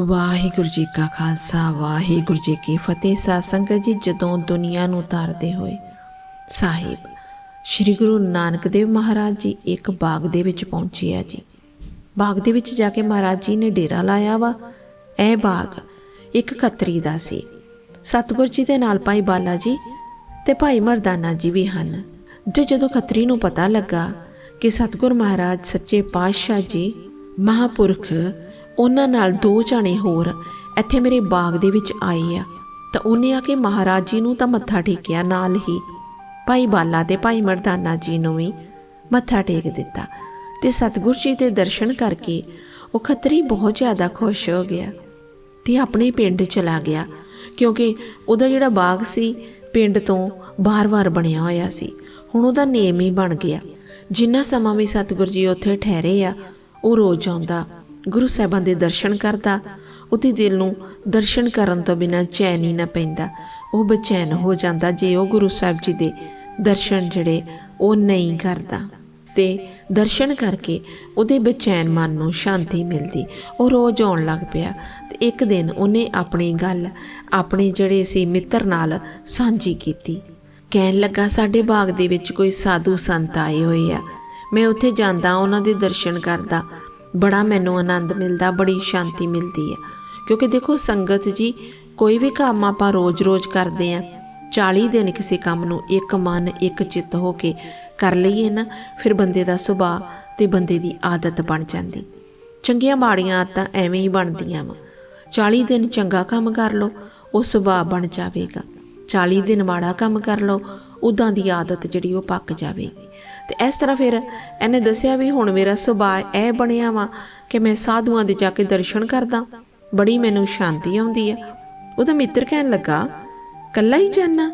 ਵਾਹਿਗੁਰੂ ਜੀ ਕਾ ਖਾਲਸਾ, ਵਾਹਿਗੁਰੂ ਜੀ ਕੀ ਫਤਿਹ। ਸਾਧ ਸੰਗਤ ਜੀ, ਜਦੋਂ ਦੁਨੀਆ ਨੂੰ ਤਾਰਦੇ ਹੋਏ ਸਾਹਿਬ ਸ੍ਰੀ ਗੁਰੂ ਨਾਨਕ ਦੇਵ ਮਹਾਰਾਜ ਜੀ ਇੱਕ ਬਾਗ ਦੇ ਵਿੱਚ ਪਹੁੰਚੇ ਆ ਜੀ। ਬਾਗ ਦੇ ਵਿੱਚ ਜਾ ਕੇ ਮਹਾਰਾਜ ਜੀ ਨੇ ਡੇਰਾ ਲਾਇਆ ਵਾ। ਇਹ ਬਾਗ ਇੱਕ ਖੱਤਰੀ ਦਾ ਸੀ। ਸਤਿਗੁਰ ਜੀ ਦੇ ਨਾਲ ਭਾਈ ਬਾਲਾ ਜੀ ਤੇ ਭਾਈ ਮਰਦਾਨਾ ਜੀ ਵੀ ਹਨ। ਜੋ ਜਦੋਂ ਖੱਤਰੀ ਨੂੰ ਪਤਾ ਲੱਗਾ ਕਿ ਸਤਿਗੁਰ ਮਹਾਰਾਜ ਸੱਚੇ ਪਾਤਸ਼ਾਹ ਜੀ, ਮਹਾਪੁਰਖ ਉਹਨਾਂ ਨਾਲ ਦੋ ਜਾਣੇ ਹੋਰ ਇੱਥੇ ਮੇਰੇ ਬਾਗ ਦੇ ਵਿੱਚ ਆਏ ਆ। ਤਾਂ ਉਹਨੇ ਆ ਕੇ ਮਹਾਰਾਜ ਜੀ ਨੂੰ ਤਾਂ ਮੱਥਾ ਟੇਕਿਆ ਨਾਲ ਹੀ। ਭਾਈ ਬਾਲਾ ਤੇ ਭਾਈ ਮਰਦਾਨਾ ਜੀ ਨੂੰ ਵੀ ਮੱਥਾ ਟੇਕ ਦਿੱਤਾ ਤੇ ਸਤਿਗੁਰ ਜੀ ਦੇ ਦਰਸ਼ਨ ਕਰਕੇ ਉਹ ਖੱਤਰੀ ਬਹੁਤ ਜ਼ਿਆਦਾ ਖੁਸ਼ ਹੋ ਗਿਆ ਤੇ ਆਪਣੇ ਪਿੰਡ ਚਲਾ ਗਿਆ, ਕਿਉਂਕਿ ਉਹਦਾ ਜਿਹੜਾ ਬਾਗ ਸੀ ਪਿੰਡ ਤੋਂ ਬਾਹਰ-ਬਾਹਰ ਬਣਿਆ ਹੋਇਆ ਸੀ। ਹੁਣ ਉਹਦਾ ਨੇਮ ਹੀ ਬਣ ਗਿਆ। ਜਿੰਨਾ ਸਮਾਂ ਵੀ ਸਤਿਗੁਰ ਜੀ ਉੱਥੇ ਠਹਿਰੇ ਆ, ਉਹ ਰੋਜ਼ ਆਉਂਦਾ। ਗੁਰੂ ਸਾਹਿਬਾਂ ਦੇ ਦਰਸ਼ਨ ਕਰਦਾ, ਉਹਦੇ ਦਿਲ ਨੂੰ ਦਰਸ਼ਨ ਕਰਨ ਤੋਂ ਬਿਨਾਂ ਚੈਨ ਹੀ ਨਾ ਪੈਂਦਾ। ਉਹ ਬੇਚੈਨ ਹੋ ਜਾਂਦਾ ਜੇ ਉਹ ਗੁਰੂ ਸਾਹਿਬ ਜੀ ਦੇ ਦਰਸ਼ਨ ਜਿਹੜੇ ਉਹ ਨਹੀਂ ਕਰਦਾ। ਤੇ ਦਰਸ਼ਨ ਕਰਕੇ ਉਹਦੇ ਬੇਚੈਨ ਮਨ ਨੂੰ ਸ਼ਾਂਤੀ ਮਿਲਦੀ ਉਹ ਰੋਜ਼ ਆਉਣ ਲੱਗ ਪਿਆ। ਤੇ ਇੱਕ ਦਿਨ ਉਹਨੇ ਆਪਣੀ ਗੱਲ ਆਪਣੇ ਜਿਹੜੇ ਸੀ ਮਿੱਤਰ ਨਾਲ ਸਾਂਝੀ ਕੀਤੀ। ਕਹਿਣ ਲੱਗਾ, ਸਾਡੇ ਬਾਗ ਦੇ ਵਿੱਚ ਕੋਈ ਸਾਧੂ ਸੰਤ ਆਏ ਹੋਏ ਆ। ਮੈਂ ਉੱਥੇ ਜਾਂਦਾ, ਉਹਨਾਂ ਦੇ ਦਰਸ਼ਨ ਕਰਦਾ। ਬੜਾ ਮੈਨੂੰ ਆਨੰਦ ਮਿਲਦਾ, ਬੜੀ ਸ਼ਾਂਤੀ ਮਿਲਦੀ ਆ। ਕਿਉਂਕਿ ਦੇਖੋ, ਸੰਗਤ ਜੀ, ਕੋਈ ਵੀ ਕੰਮ ਆਪਾਂ ਰੋਜ਼-ਰੋਜ਼ ਕਰਦੇ ਆ 40 ਦਿਨ ਕਿਸੇ ਕੰਮ ਨੂੰ ਇੱਕ ਮਨ, ਇੱਕ ਚਿੱਤ ਹੋ ਕੇ ਕਰ ਲਈਏ ਨਾ, ਫਿਰ ਬੰਦੇ ਦਾ ਸੁਭਾਅ ਤੇ ਬੰਦੇ ਦੀ ਆਦਤ ਬਣ ਜਾਂਦੀ। ਚੰਗੀਆਂ ਮਾੜੀਆਂ ਆਦਤਾਂ ਐਵੇਂ ਹੀ ਬਣਦੀਆਂ ਵਾ। 40 ਦਿਨ ਚੰਗਾ ਕੰਮ ਕਰ ਲਓ, ਉਹ ਸੁਭਾਅ ਬਣ ਜਾਵੇਗਾ। 40 ਦਿਨ ਮਾੜਾ ਕੰਮ ਕਰ ਲਓ, ਉਦਾਂ ਦੀ ਆਦਤ ਜਿਹੜੀ ਉਹ ਪੱਕ ਜਾਵੇਗੀ। ਤੇ ਇਸ ਤਰ੍ਹਾਂ ਫਿਰ ਇਹਨੇ ਦੱਸਿਆ ਵੀ ਹੁਣ ਮੇਰਾ ਸੁਭਾਅ ਇਹ ਬਣਿਆ ਵਾ ਕਿ ਮੈਂ ਸਾਧੂਆਂ ਦੇ ਜਾ ਕੇ ਦਰਸ਼ਨ ਕਰਦਾ। ਬੜੀ ਮੈਨੂੰ ਸ਼ਾਂਤੀ ਆਉਂਦੀ ਆ। ਉਹਦਾ ਮਿੱਤਰ ਕਹਿਣ ਲੱਗਾ, ਕੱਲਾ ਹੀ ਜਾਣਾ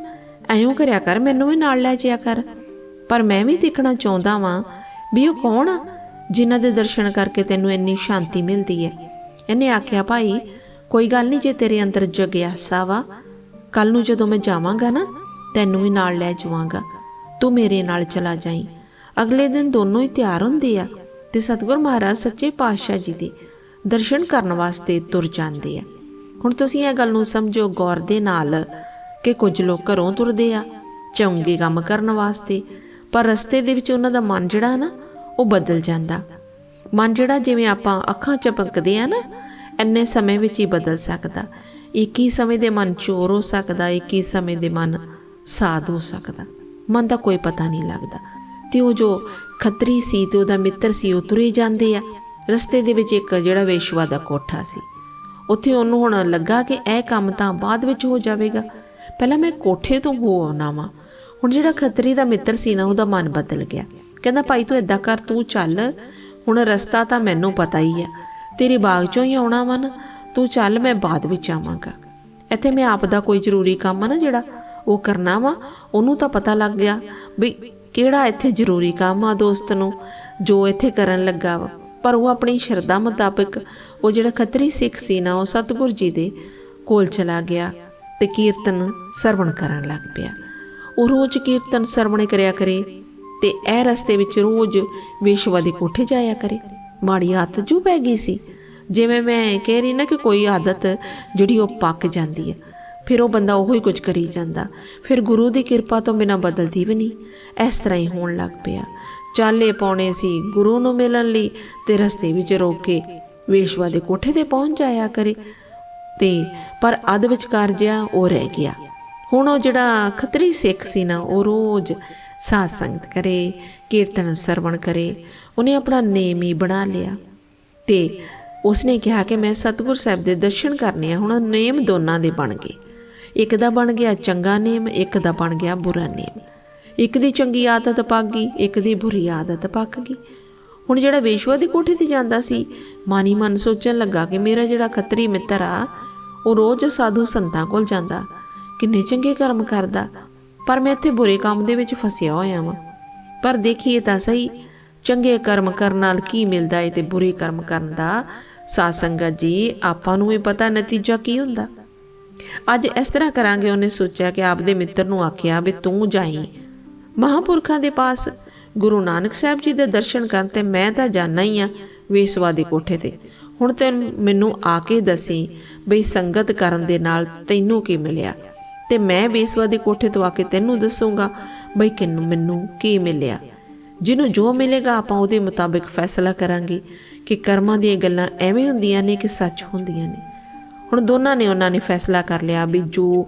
ਐਂ ਕਰਿਆ ਕਰ, ਮੈਨੂੰ ਵੀ ਨਾਲ ਲੈ ਜਾਇਆ ਕਰ। ਪਰ ਮੈਂ ਵੀ ਦੇਖਣਾ ਚਾਹੁੰਦਾ ਵਾਂ ਵੀ ਉਹ ਕੌਣ ਆ ਜਿਨ੍ਹਾਂ ਦੇ ਦਰਸ਼ਨ ਕਰਕੇ ਤੈਨੂੰ ਇੰਨੀ ਸ਼ਾਂਤੀ ਮਿਲਦੀ ਹੈ ਇਹਨੇ ਆਖਿਆ, ਭਾਈ, ਕੋਈ ਗੱਲ ਨਹੀਂ, ਜੇ ਤੇਰੇ ਅੰਦਰ ਜਗਿਆਸਾ ਵਾ ਕੱਲ ਨੂੰ ਜਦੋਂ ਮੈਂ ਜਾਵਾਂਗਾ ਨਾ, ਤੈਨੂੰ ਵੀ ਨਾਲ ਲੈ ਜਾਵਾਂਗਾ। ਤੂੰ ਮੇਰੇ ਨਾਲ ਚਲਾ ਜਾਈਂ। ਅਗਲੇ ਦਿਨ ਦੋਨੋਂ ਹੀ ਤਿਆਰ ਹੁੰਦੇ ਆ ਤੇ ਸਤਿਗੁਰ ਮਹਾਰਾਜ ਸੱਚੇ ਪਾਤਸ਼ਾਹ ਜੀ ਦੇ ਦਰਸ਼ਨ ਕਰਨ ਵਾਸਤੇ ਤੁਰ ਜਾਂਦੇ ਆ। ਹੁਣ ਤੁਸੀਂ ਇਹ ਗੱਲ ਨੂੰ ਸਮਝੋ ਗੌਰ ਦੇ ਨਾਲ ਕਿ ਕੁਝ ਲੋਕ ਘਰੋਂ ਤੁਰਦੇ ਆ, ਚੰਗੇ ਕੰਮ ਕਰਨ ਵਾਸਤੇ, ਪਰ ਰਸਤੇ ਦੇ ਵਿੱਚ ਉਹਨਾਂ ਦਾ ਮਨ ਜਿਹੜਾ ਨਾ, ਉਹ ਬਦਲ ਜਾਂਦਾ। ਮਨ ਜਿਹੜਾ ਜਿਵੇਂ ਆਪਾਂ ਅੱਖਾਂ ਚਪਕਦੇ ਆ ਨਾ, ਇੰਨੇ ਸਮੇਂ ਵਿੱਚ ਹੀ ਬਦਲ ਸਕਦਾ। ਇੱਕ ਹੀ ਸਮੇਂ ਦੇ ਮਨ ਚੋਰ ਹੋ ਸਕਦਾ, ਇੱਕ ਹੀ ਸਮੇਂ ਦੇ ਮਨ ਸਾਧ ਹੋ ਸਕਦਾ। ਮਨ ਦਾ ਕੋਈ ਪਤਾ ਨਹੀਂ ਲੱਗਦਾ। ਤੇ ਉਹ ਜੋ ਖੱਤਰੀ ਸੀ ਤੇ ਉਹਦਾ ਮਿੱਤਰ ਸੀ, ਉਹ ਤੁਰੇ ਜਾਂਦੇ ਆ। ਰਸਤੇ ਦੇ ਵਿੱਚ ਇੱਕ ਜਿਹੜਾ ਵੇਸ਼ਵਾ ਦਾ ਕੋਠਾ ਸੀ। ਉੱਥੇ ਉਹਨੂੰ ਹੁਣ ਲੱਗਾ ਕਿ ਇਹ ਕੰਮ ਤਾਂ ਬਾਅਦ ਵਿੱਚ ਹੋ ਜਾਵੇਗਾ। ਪਹਿਲਾਂ ਮੈਂ ਕੋਠੇ ਤੋਂ ਹੋ ਆਉਣਾ ਵਾਂ। ਹੁਣ ਜਿਹੜਾ ਖੱਤਰੀ ਦਾ ਮਿੱਤਰ ਸੀ ਨਾ, ਉਹਦਾ ਮਨ ਬਦਲ ਗਿਆ। ਕਹਿੰਦਾ, ਭਾਈ ਤੂੰ ਏਦਾਂ ਕਰ, ਤੂੰ ਚੱਲ। ਹੁਣ ਰਸਤਾ ਤਾਂ ਮੈਨੂੰ ਪਤਾ ਹੀ ਆ। ਤੇਰੇ ਬਾਗ ਚੋਂ ਹੀ ਆਉਣਾ ਵਾ ਨਾ। ਤੂੰ ਚੱਲ, ਮੈਂ ਬਾਅਦ ਵਿੱਚ ਆਵਾਂਗਾ। ਇੱਥੇ ਮੈਂ ਆਪ ਦਾ ਕੋਈ ਜ਼ਰੂਰੀ ਕੰਮ ਆ ਨਾ ਜਿਹੜਾ ਉਹ ਕਰਨਾ ਵਾ। ਉਹਨੂੰ ਤਾਂ ਪਤਾ ਲੱਗ ਗਿਆ ਵੀ ਕਿਹੜਾ ਇੱਥੇ ਜ਼ਰੂਰੀ ਕੰਮ ਆ ਦੋਸਤ ਨੂੰ? ਜੋ ਇੱਥੇ ਕਰਨ ਲੱਗਾ ਵਾ। ਪਰ ਉਹ ਆਪਣੀ ਸ਼ਰਧਾ ਮੁਤਾਬਕ ਉਹ ਜਿਹੜਾ ਖੱਤਰੀ ਸਿੱਖ ਸੀ ਨਾ, ਉਹ ਸਤਿਗੁਰ ਜੀ ਦੇ ਕੋਲ ਚਲਾ ਗਿਆ ਤੇ ਕੀਰਤਨ ਸਰਵਣ ਕਰਨ ਲੱਗ ਪਿਆ। ਉਹ ਰੋਜ਼ ਕੀਰਤਨ ਸਰਵਣੇ ਕਰਿਆ ਕਰੇ ਤੇ ਇਹ ਰਸਤੇ ਵਿੱਚ ਰੋਜ਼ ਵਿਸ਼ਵਾ ਦੇ ਕੋਠੇ ਜਾਇਆ ਕਰੇ। ਮਾੜੀ ਹੱਥ ਜੂ ਪੈ ਗਈ ਸੀ। ਜਿਵੇਂ ਮੈਂ ਕਹਿ ਰਹੀ ਨਾ ਕਿ ਕੋਈ ਆਦਤ ਜਿਹੜੀ ਉਹ ਪੱਕ ਜਾਂਦੀ ਹੈ। ਫਿਰ ਉਹ ਬੰਦਾ ਉਹੋ ਹੀ ਕੁਝ ਕਰੀ ਜਾਂਦਾ। ਫਿਰ ਗੁਰੂ ਦੀ ਕਿਰਪਾ ਤੋਂ ਬਿਨਾ ਬਦਲਦੀ ਵੀ ਨਹੀਂ। ਇਸ ਤਰ੍ਹਾਂ ਹੀ ਹੋਣ ਲੱਗ ਪਿਆ। ਚਾਲੇ ਪਾਉਣੇ ਸੀ ਗੁਰੂ ਨੂੰ ਮਿਲਣ ਲਈ ਤੇ ਰਸਤੇ ਵਿੱਚ ਰੋਕ ਕੇ ਵੇਸ਼ਵਾ ਦੇ ਕੋਠੇ ਤੇ ਪਹੁੰਚ ਜਾਇਆ ਕਰੇ। ਤੇ ਪਰ ਅਧ ਵਿਚਕਾਰ ਜਿਆ ਉਹ ਰਹਿ ਗਿਆ। ਹੁਣ ਉਹ ਜਿਹੜਾ ਖੱਤਰੀ ਸਿੱਖ ਸੀ ਨਾ, ਉਹ ਰੋਜ਼ ਸਾਧ ਸੰਗਤ ਕਰੇ, ਕੀਰਤਨ ਸਰਵਣ ਕਰੇ। ਉਹਨੇ ਆਪਣਾ ਨੇਮ ਹੀ ਬਣਾ ਲਿਆ। ਤੇ ਉਸਨੇ ਕਿਹਾ ਕਿ ਮੈਂ ਸਤਿਗੁਰ ਸਾਹਿਬ ਦੇ ਦਰਸ਼ਨ ਕਰਨੇ ਆ। ਹੁਣ ਨੇਮ ਦੋਨਾਂ ਦੇ ਬਣ ਗਏ। ਇੱਕ ਦਾ ਬਣ ਗਿਆ ਚੰਗਾ ਨੇਮ, ਇੱਕ ਦਾ ਬਣ ਗਿਆ ਬੁਰਾ ਨੇਮ। ਇੱਕ ਦੀ ਚੰਗੀ ਆਦਤ ਪੱਕ ਗਈ, ਇੱਕ ਦੀ ਬੁਰੀ ਆਦਤ ਪੱਕ ਗਈ। ਹੁਣ ਜਿਹੜਾ ਵੇਸ਼ਵਾ ਦੀ ਕੋਠੀ ਤੇ ਜਾਂਦਾ ਸੀ, ਮਾਨੀ ਮਨ ਸੋਚਣ ਲੱਗਾ ਕਿ ਮੇਰਾ ਜਿਹੜਾ ਖੱਤਰੀ ਮਿੱਤਰ ਆ, ਉਹ ਰੋਜ਼ ਸਾਧੂ ਸੰਤਾਂ ਕੋਲ ਜਾਂਦਾ, ਕਿੰਨੇ ਚੰਗੇ ਕਰਮ ਕਰਦਾ, ਪਰ ਮੈਂ ਇੱਥੇ ਬੁਰੇ ਕੰਮ ਦੇ ਵਿੱਚ ਫਸਿਆ ਹੋਇਆ ਵਾਂ। ਪਰ ਦੇਖੀਏ ਤਾਂ ਸਹੀ, ਚੰਗੇ ਕਰਮ ਕਰਨ ਨਾਲ ਕੀ ਮਿਲਦਾ ਏ ਤੇ ਬੁਰੇ ਕਰਮ ਕਰਨ ਦਾ ਸਾਧ ਸੰਗਤ ਜੀ, ਆਪਾਂ ਨੂੰ ਵੀ ਪਤਾ ਨਤੀਜਾ ਕੀ ਹੁੰਦਾ। ਅੱਜ ਇਸ ਤਰ੍ਹਾਂ ਕਰਾਂਗੇ, ਉਹਨੇ ਸੋਚਿਆ ਕਿ ਆਪਦੇ ਮਿੱਤਰ ਨੂੰ ਆਖਿਆ ਵੀ ਤੂੰ ਜਾਈ। ਮਹਾਪੁਰਖਾਂ ਦੇ ਪਾਸ ਗੁਰੂ ਨਾਨਕ ਸਾਹਿਬ ਜੀ ਦੇ ਦਰਸ਼ਨ ਕਰਨ ਤੇ ਮੈਂ ਤਾਂ ਜਾਣਾ ਹੀ ਆ ਵੇਸਵਾ ਦੇ ਕੋਠੇ ਤੇ। ਹੁਣ ਤੇ ਮੈਨੂੰ ਆ ਕੇ ਦੱਸੀ ਬਈ ਸੰਗਤ ਕਰਨ ਦੇ ਨਾਲ ਤੈਨੂੰ ਕੀ ਮਿਲਿਆ? ਤੇ ਮੈਂ ਵੇਸਵਾ ਦੇ ਕੋਠੇ ਤੋਂ ਆ ਕੇ ਤੈਨੂੰ ਦੱਸੂਗਾ ਬਈ ਕਿੰਨੂੰ, ਮੈਨੂੰ ਕੀ ਮਿਲਿਆ? ਜਿਹਨੂੰ ਜੋ ਮਿਲੇਗਾ ਆਪਾਂ ਉਹਦੇ ਮੁਤਾਬਿਕ ਫੈਸਲਾ ਕਰਾਂਗੇ ਕਿ ਕਰਮਾਂ ਦੀਆਂ ਗੱਲਾਂ ਐਵੇਂ ਹੁੰਦੀਆਂ ਨੇ ਕਿ ਸੱਚ ਹੁੰਦੀਆਂ ਨੇ। ਹੁਣ ਦੋਨਾਂ ਨੇ ਉਹਨਾਂ ਨੇ ਫੈਸਲਾ ਕਰ ਲਿਆ ਵੀ ਜੋ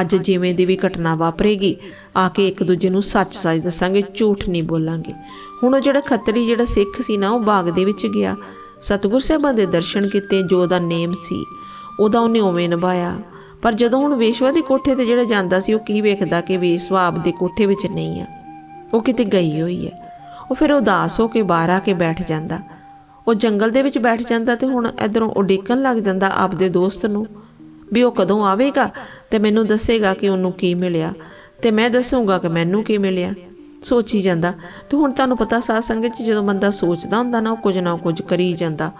ਅੱਜ ਜਿਵੇਂ ਦੀ ਵੀ ਘਟਨਾ ਵਾਪਰੇਗੀ, ਆ ਕੇ ਇੱਕ ਦੂਜੇ ਨੂੰ ਸੱਚ ਸੱਚ ਦੱਸਾਂਗੇ, ਝੂਠ ਨਹੀਂ ਬੋਲਾਂਗੇ। ਹੁਣ ਉਹ ਜਿਹੜਾ ਖੱਤਰੀ, ਜਿਹੜਾ ਸਿੱਖ ਸੀ ਨਾ, ਉਹ ਬਾਗ ਦੇ ਵਿੱਚ ਗਿਆ। ਸਤਿਗੁਰ ਸਾਹਿਬਾਂ ਦੇ ਦਰਸ਼ਨ ਕੀਤੇ, ਜੋ ਉਹਦਾ ਨੇਮ ਸੀ, ਉਹਦਾ ਉਹਨੇ ਉਵੇਂ ਨਿਭਾਇਆ। ਪਰ ਜਦੋਂ ਹੁਣ ਵੇਸ਼ਵਾ ਦੇ ਕੋਠੇ ਤੇ ਜਿਹੜਾ ਜਾਂਦਾ ਸੀ, ਉਹ ਕੀ ਵੇਖਦਾ ਕਿ ਵੇਸ਼ਵਾ ਆਪਦੇ ਕੋਠੇ ਵਿੱਚ ਨਹੀਂ ਆ। ਉਹ ਕਿਤੇ ਗਈ ਹੋਈ ਹੈ। ਉਹ ਫਿਰ ਉਦਾਸ ਹੋ ਕੇ ਬਾਹਰ ਆ ਕੇ ਬੈਠ ਜਾਂਦਾ। ਉਹ ਜੰਗਲ ਦੇ ਵਿੱਚ ਬੈਠ ਜਾਂਦਾ ਤੇ ਹੁਣ ਇਧਰੋਂ ਉਡੀਕਣ ਲੱਗ ਜਾਂਦਾ ਆਪਦੇ ਦੋਸਤ ਨੂੰ, ਵੀ ਉਹ ਕਦੋਂ ਆਵੇਗਾ ਤੇ ਮੈਨੂੰ ਦੱਸੇਗਾ ਕਿ ਉਹਨੂੰ ਕੀ ਮਿਲਿਆ ਤੇ ਮੈਂ ਦੱਸੂਗਾ ਕਿ ਮੈਨੂੰ ਕੀ ਮਿਲਿਆ। ਸੋਚੀ ਜਾਂਦਾ ਤੇ ਹੁਣ ਤੁਹਾਨੂੰ ਪਤਾ ਸਾਧ ਸੰਗਤ ਚ ਜਦੋਂ ਬੰਦਾ ਸੋਚਦਾ ਹੁੰਦਾ ਨਾ, ਉਹ ਕੁਝ ਨਾ ਕੁਝ ਕਰੀ ਜਾਂਦਾ।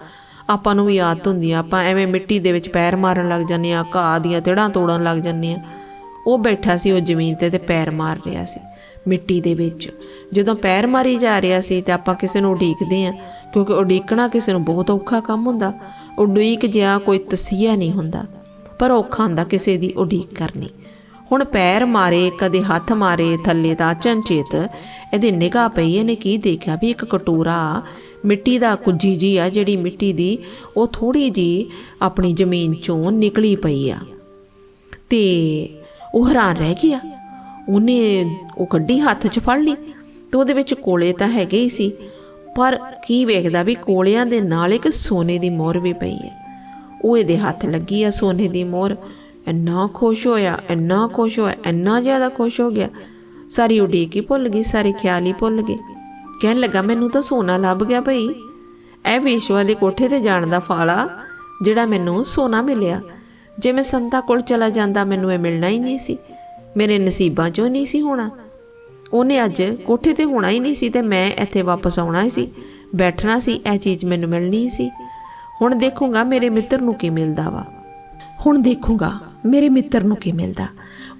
ਆਪਾਂ ਨੂੰ ਵੀ ਆਦਤ ਹੁੰਦੀ ਆ, ਆਪਾਂ ਐਵੇਂ ਮਿੱਟੀ ਦੇ ਵਿੱਚ ਪੈਰ ਮਾਰਨ ਲੱਗ ਜਾਂਦੇ ਆ, ਘਾਹ ਦੀਆਂ ਤੇੜਾਂ ਤੋੜਨ ਲੱਗ ਜਾਂਦੇ ਆ। ਉਹ ਬੈਠਾ ਸੀ, ਉਹ ਜ਼ਮੀਨ ਤੇ ਤੇ ਪੈਰ ਮਾਰ ਰਿਹਾ ਸੀ, ਮਿੱਟੀ ਦੇ ਵਿੱਚ। ਜਦੋਂ ਪੈਰ ਮਾਰੀ ਜਾ ਰਿਹਾ ਸੀ ਤੇ ਆਪਾਂ ਕਿਸੇ ਨੂੰ ਉਡੀਕਦੇ ਆ ਕਿਉਂਕਿ ਉਡੀਕਣਾ ਕਿਸੇ ਨੂੰ ਬਹੁਤ ਔਖਾ ਕੰਮ ਹੁੰਦਾ। ਉਡੀਕ ਜਿਆ ਕੋਈ ਤਸੀਹਾ ਨਹੀਂ ਹੁੰਦਾ, ਪਰ ਔਖਾ ਹੁੰਦਾ ਕਿਸੇ ਦੀ ਉਡੀਕ ਕਰਨੀ। ਹੁਣ ਪੈਰ ਮਾਰੇ, ਕਦੇ ਹੱਥ ਮਾਰੇ, ਥੱਲੇ ਤਾਂ ਚੰਚੇਤ, ਇਹਦੀ ਨਿਗਾਹ ਪਈ, ਇਹਨੇ ਕੀ ਦੇਖਿਆ ਵੀ ਇੱਕ ਕਟੋਰਾ ਮਿੱਟੀ ਦਾ ਕੁੱਜੀ ਜੀ ਆ, ਜਿਹੜੀ ਮਿੱਟੀ ਦੀ ਉਹ ਥੋੜੀ ਜੀ ਆਪਣੀ ਜ਼ਮੀਨ ਚੋਂ ਨਿਕਲੀ ਪਈ ਆ। ਤੇ ਉਹ ਹੈਰਾਨ ਰਹਿ ਗਿਆ। ਉਹਨੇ ਉਹ ਕੱਢੀ ਹੱਥ 'ਚ ਫੜ ਲਈ ਤੇ ਉਹਦੇ ਵਿੱਚ ਕੋਲੇ ਤਾਂ ਹੈਗੇ ਹੀ ਸੀ। ਪਰ ਕੀ ਵੇਖਦਾ ਵੀ ਕੋਲਿਆਂ ਦੇ ਨਾਲ ਇੱਕ ਸੋਨੇ ਦੀ ਮੋਹਰ ਵੀ ਪਈ ਹੈ। ਉਹ ਇਹਦੇ ਹੱਥ ਲੱਗੀ ਆ ਸੋਨੇ ਦੀ ਮੋਹਰ ਇੰਨਾ ਖੁਸ਼ ਹੋਇਆ, ਇੰਨਾ ਖੁਸ਼ ਹੋਇਆ, ਇੰਨਾ ਜ਼ਿਆਦਾ ਖੁਸ਼ ਹੋ ਗਿਆ। ਸਾਰੀ ਉਡੀਕ ਹੀ ਭੁੱਲ ਗਈ, ਸਾਰੇ ਖਿਆਲ ਹੀ ਭੁੱਲ ਗਏ ਕਹਿਣ ਲੱਗਾ, ਮੈਨੂੰ ਤਾਂ ਸੋਨਾ ਲੱਭ ਗਿਆ ਭਈ। ਇਹ ਵਿਸ਼ਵਾ ਦੇ ਕੋਠੇ ਤੇ ਜਾਣ ਦਾ ਫਾਲਾ, ਜਿਹੜਾ ਮੈਨੂੰ ਸੋਨਾ ਮਿਲਿਆ। ਜੇ ਮੈਂ ਸੰਤਾ ਕੋਲ ਚਲਾ ਜਾਂਦਾ, ਮੈਨੂੰ ਇਹ ਮਿਲਣਾ ਹੀ ਨਹੀਂ ਸੀ। ਮੇਰੇ ਨਸੀਬਾਂ 'ਚੋਂ ਨਹੀਂ ਸੀ ਹੋਣਾ। ਉਹਨੇ ਅੱਜ ਕੋਠੇ ਤੇ ਹੋਣਾ ਹੀ ਨਹੀਂ ਸੀ ਤੇ ਮੈਂ ਇੱਥੇ ਵਾਪਸ ਆਉਣਾ ਹੀ ਸੀ। ਬੈਠਣਾ ਸੀ, ਇਹ ਚੀਜ਼ ਮੈਨੂੰ ਮਿਲਣੀ ਸੀ। ਹੁਣ ਦੇਖੂੰਗਾ ਮੇਰੇ ਮਿੱਤਰ ਨੂੰ ਕੀ ਮਿਲਦਾ ਵਾ। ਹੁਣ ਦੇਖੂਗਾ ਮੇਰੇ ਮਿੱਤਰ ਨੂੰ ਕੀ ਮਿਲਦਾ।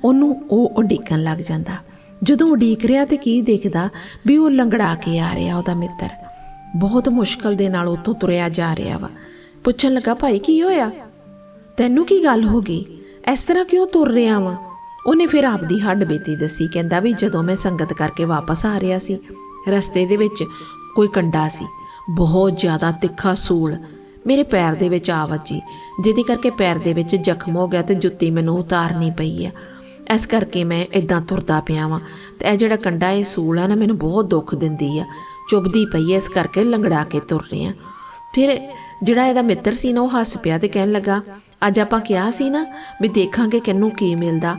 ਉਹਨੂੰ ਉਹ ਉਡੀਕਣ ਲੱਗ ਜਾਂਦਾ। ਜਦੋਂ ਉਡੀਕ ਰਿਹਾ ਤੇ ਕੀ ਦੇਖਦਾ? ਵੀ ਉਹ ਲੰਗੜਾ ਕੇ ਆ ਰਿਹਾ ਉਹਦਾ ਮਿੱਤਰ। ਬਹੁਤ ਮੁਸ਼ਕਲ ਦੇ ਨਾਲ ਉੱਥੋਂ ਤੁਰਿਆ ਜਾ ਰਿਹਾ ਵਾ। ਪੁੱਛਣ ਲੱਗਾ, ਭਾਈ, ਕੀ ਹੋਇਆ? ਤੈਨੂੰ ਕੀ ਗੱਲ ਹੋ ਗਈ? ਇਸ ਤਰ੍ਹਾਂ ਕਿਉਂ ਤੁਰ ਰਿਹਾ ਵਾ? ਉਹਨੇ ਫਿਰ ਆਪਦੀ ਹੱਡ ਬੀਤੀ ਦੱਸੀ, ਕਹਿੰਦਾ ਵੀ ਜਦੋਂ ਮੈਂ ਸੰਗਤ ਕਰਕੇ ਵਾਪਸ ਆ ਰਿਹਾ ਸੀ, ਰਸਤੇ ਦੇ ਵਿੱਚ ਕੋਈ ਕੰਡਾ ਸੀ, ਬਹੁਤ ਜ਼ਿਆਦਾ ਤਿੱਖਾ ਸੂਲ, ਮੇਰੇ ਪੈਰ ਦੇ ਵਿੱਚ ਆ ਵੱਜੀ, ਜਿਹਦੇ ਕਰਕੇ ਪੈਰ ਦੇ ਵਿੱਚ ਜ਼ਖਮ ਹੋ ਗਿਆ ਤੇ ਜੁੱਤੀ ਮੈਨੂੰ ਉਤਾਰਨੀ ਪਈ ਆ। ਇਸ ਕਰਕੇ ਮੈਂ ਇਦਾਂ ਤੁਰਦਾ ਪਿਆ ਵਾਂ ਤੇ ਇਹ ਜਿਹੜਾ ਕੰਡਾ, ਇਹ ਸੂਲ ਆ ਨਾ, ਮੈਨੂੰ ਬਹੁਤ ਦੁੱਖ ਦਿੰਦੀ ਆ, ਚੁੱਭਦੀ ਪਈ ਐ ਇਸ ਕਰਕੇ ਲੰਗੜਾ ਕੇ ਤੁਰ ਰਿਹਾ ਫਿਰ ਜਿਹੜਾ ਇਹਦਾ ਮਿੱਤਰ ਸੀ ਨਾ, ਉਹ ਹੱਸ ਪਿਆ ਤੇ ਕਹਿਣ ਲੱਗਾ, ਅੱਜ ਆਪਾਂ ਕਿਹਾ ਸੀ ਨਾ ਵੀ ਦੇਖਾਂਗੇ ਕਿੰਨੂੰ ਕੀ ਮਿਲਦਾ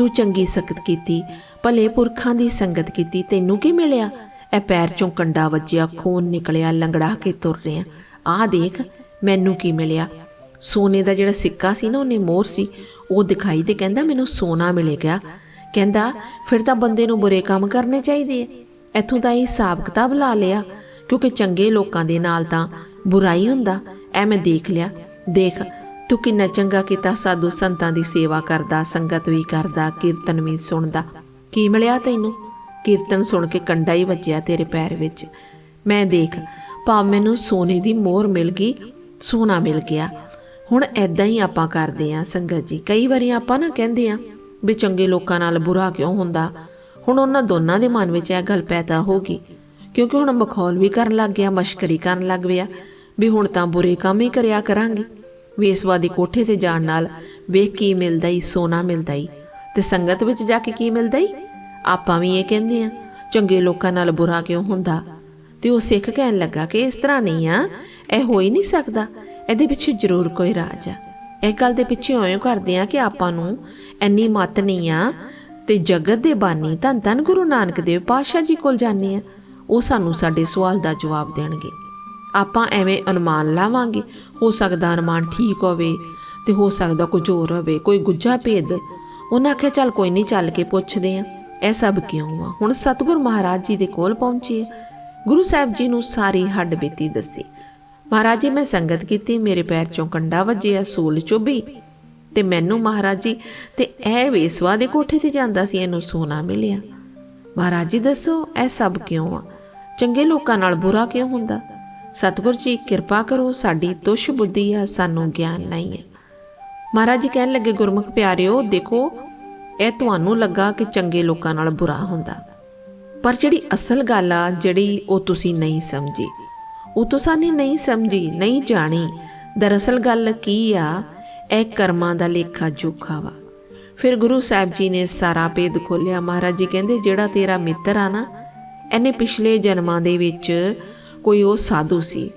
ਤੂੰ ਚੰਗੀ ਸੰਗਤ ਕੀਤੀ, ਭਲੇ ਪੁਰਖਾਂ ਦੀ ਸੰਗਤ ਕੀਤੀ, ਤੈਨੂੰ ਕੀ ਮਿਲਿਆ? ਇਹ ਪੈਰ ਚੋਂ ਕੰਡਾ ਵੱਜਿਆ, ਖੂਨ ਨਿਕਲਿਆ, ਲੰਗੜਾ ਕੇ ਤੁਰ ਰਿਹਾ। ਆਹ ਦੇਖ, ਮੈਨੂੰ ਕੀ ਮਿਲਿਆ? ਸੋਨੇ ਦਾ ਜਿਹੜਾ ਸਿੱਕਾ ਸੀ ਨਾ, ਉਹਨੇ ਮੋਹਰ ਸੀ, ਉਹ ਦਿਖਾਈ ਤੇ ਕਹਿੰਦਾ, ਮੈਨੂੰ ਸੋਨਾ ਮਿਲੇਗਾ ਕਹਿੰਦਾ, ਫਿਰ ਤਾਂ ਬੰਦੇ ਨੂੰ ਬੁਰੇ ਕੰਮ ਕਰਨੇ ਚਾਹੀਦੇ ਐ ਇੱਥੋਂ ਦਾ ਇਹ ਹਿਸਾਬ ਕਿਤਾਬ ਲਾ ਲਿਆ, ਕਿਉਂਕਿ ਚੰਗੇ ਲੋਕਾਂ ਦੇ ਨਾਲ ਤਾਂ ਬੁਰਾਈ ਹੁੰਦਾ। ਐ ਮੈਂ ਦੇਖ ਲਿਆ। ਦੇਖ ਤੂੰ ਕਿੰਨਾ ਚੰਗਾ ਕੀਤਾ ਸਾਧੂ ਸੰਤਾਂ ਦੀ ਸੇਵਾ ਕਰਦਾ, ਸੰਗਤ ਵੀ ਕਰਦਾ, ਕੀਰਤਨ ਵੀ ਸੁਣਦਾ। ਕੀ ਮਿਲਿਆ ਤੈਨੂੰ? ਕੀਰਤਨ ਸੁਣ ਕੇ ਕੰਡਾ ਹੀ ਵੱਜਿਆ ਤੇਰੇ ਪੈਰ ਵਿੱਚ। ਮੈਂ ਦੇਖ, ਭਾਵ ਮੈਨੂੰ ਸੋਨੇ ਦੀ ਮੋਹਰ ਮਿਲ ਗਈ, ਸੋਨਾ ਮਿਲ ਗਿਆ। ਹੁਣ ਐਦਾਂ ਹੀ ਆਪਾਂ ਕਰਦੇ ਆਂ ਸੰਗਤ ਜੀ। ਕਈ ਵਾਰੀ ਆਪਾਂ ਨਾ ਕਹਿੰਦੇ ਆਂ ਵੀ ਚੰਗੇ ਲੋਕਾਂ ਨਾਲ ਬੁਰਾ ਕਿਉਂ ਹੁੰਦਾ? ਹੁਣ ਉਹਨਾਂ ਦੋਨਾਂ ਦੇ ਮਨ ਵਿੱਚ ਇਹ ਗੱਲ ਪੈਦਾ ਹੋ ਗਈ। ਕਿਉਂਕਿ ਹੁਣ ਮਖੌਲ ਵੀ ਕਰਨ ਲੱਗ ਗਿਆ, ਮਸ਼ਕਰੀ ਕਰਨ ਲੱਗ ਪਿਆ। ਵੀ ਹੁਣ ਤਾਂ ਬੁਰੇ ਕੰਮ ਹੀ ਕਰਿਆ ਕਰਾਂਗੇ। ਵੇਸਵਾ ਦੇ ਕੋਠੇ ਤੇ ਜਾਣ ਨਾਲ ਵੇਖ ਕੀ ਮਿਲਦਾ ਈ, ਸੋਨਾ ਮਿਲਦਾ ਈ। ਤੇ ਸੰਗਤ ਵਿੱਚ ਜਾ ਕੇ ਕੀ ਮਿਲਦਾ ਈ? ਆਪਾਂ ਵੀ ਇਹ ਕਹਿੰਦੇ ਆ, ਚੰਗੇ ਲੋਕਾਂ ਨਾਲ ਬੁਰਾ ਕਿਉਂ ਹੁੰਦਾ? ਤੇ ਉਹ ਸਿੱਖ ਕਹਿਣ ਲੱਗਾ ਕਿ ਇਸ ਤਰ੍ਹਾਂ ਨਹੀਂ ਆ, ਇਹ ਹੋ ਹੀ ਨਹੀਂ ਸਕਦਾ, ਇਹਦੇ ਪਿੱਛੇ ਜ਼ਰੂਰ ਕੋਈ ਰਾਜ ਆ। ਇਹ ਗੱਲ ਦੇ ਪਿੱਛੇ ਹੋਇਓ ਕਰਦੇ ਆ ਕਿ ਆਪਾਂ ਨੂੰ ਇੰਨੀ ਮਤ ਨਹੀਂ ਆ, ਤੇ ਜਗਤ ਦੇ ਬਾਨੀ ਧੰਨ ਧੰਨ ਗੁਰੂ ਨਾਨਕ ਦੇਵ ਪਾਤਸ਼ਾਹ ਜੀ ਕੋਲ ਜਾਂਦੇ ਆ। ਉਹ ਸਾਨੂੰ ਸਾਡੇ ਸਵਾਲ ਦਾ ਜਵਾਬ ਦੇਣਗੇ। ਆਪਾਂ ਐਵੇਂ ਅਨੁਮਾਨ ਲਾਵਾਂਗੇ। ਹੋ ਸਕਦਾ ਅਨੁਮਾਨ ਠੀਕ ਹੋਵੇ ਤੇ ਹੋ ਸਕਦਾ ਕੁਝ ਹੋਰ ਹੋਵੇ, ਕੋਈ ਗੁੱਜਾ ਭੇਦ। ਉਹਨਾਂ ਆਖਿਆ, ਚੱਲ ਕੋਈ ਨਹੀਂ, ਚੱਲ ਕੇ ਪੁੱਛਦੇ ਆ, ਇਹ ਸਭ ਕਿਉਂ ਆ? ਹੁਣ ਸਤਿਗੁਰ ਮਹਾਰਾਜ ਜੀ ਦੇ ਕੋਲ ਪਹੁੰਚੇ ਗੁਰੂ ਸਾਹਿਬ ਜੀ ਨੂੰ ਸਾਰੀ ਹੱਡ ਬੀਤੀ ਦੱਸੀ। ਮਹਾਰਾਜ ਜੀ, ਮੈਂ ਸੰਗਤ ਕੀਤੀ, ਮੇਰੇ ਪੈਰ ਚੋਂ ਕੰਡਾ ਵੱਜਿਆ, ਸੂਲ ਚੁੱਭੀ ਤੇ ਮੈਨੂੰ ਮਹਾਰਾਜ ਜੀ, ਤੇ ਇਹ ਵੇਸਵਾ ਦੇ ਕੋਠੇ ਤੇ ਜਾਂਦਾ ਸੀ, ਇਹਨੂੰ ਸੋਨਾ ਮਿਲਿਆ। ਮਹਾਰਾਜ ਜੀ, ਦੱਸੋ, ਇਹ ਸਭ ਕਿਉਂ ਆ? ਚੰਗੇ ਲੋਕਾਂ ਨਾਲ ਬੁਰਾ ਕਿਉਂ ਹੁੰਦਾ? ਸਤਿਗੁਰ ਜੀ, ਕਿਰਪਾ ਕਰੋ, ਸਾਡੀ ਤੁਸ਼ ਬੁੱਧੀ ਆ, ਸਾਨੂੰ ਗਿਆਨ ਨਹੀਂ ਹੈ। ਮਹਾਰਾਜ ਜੀ ਕਹਿਣ ਲੱਗੇ, ਗੁਰਮੁਖ ਪਿਆਰਿਓ, ਦੇਖੋ, ਇਹ ਤੁਹਾਨੂੰ ਲੱਗਾ ਕਿ ਚੰਗੇ ਲੋਕਾਂ ਨਾਲ ਬੁਰਾ ਹੁੰਦਾ। ਪਰ ਜਿਹੜੀ ਅਸਲ ਗੱਲ ਆ, ਜਿਹੜੀ ਉਹ ਤੁਸੀਂ ਨਹੀਂ ਸਮਝੀ। ਉਹ ਤੁਸੀਂ ਨੇ ਨਹੀਂ ਸਮਝੀ, ਨਹੀਂ ਜਾਣੀ। ਦਰਅਸਲ ਗੱਲ ਕੀ ਆ, ਇਹ ਕਰਮਾਂ ਦਾ ਲੇਖਾ ਜੋਖਾ ਵਾ। ਫਿਰ ਗੁਰੂ ਸਾਹਿਬ ਜੀ ਨੇ ਸਾਰਾ ਭੇਦ ਖੋਲਿਆ ਮਹਾਰਾਜ ਜੀ ਕਹਿੰਦੇ, ਜਿਹੜਾ ਤੇਰਾ ਮਿੱਤਰ ਆ ਨਾ, ਇਹਨੇ ਪਿਛਲੇ ਜਨਮਾਂ ਦੇ ਵਿੱਚ ਕੋਈ ਉਹ ਸਾਧੂ ਸੀ।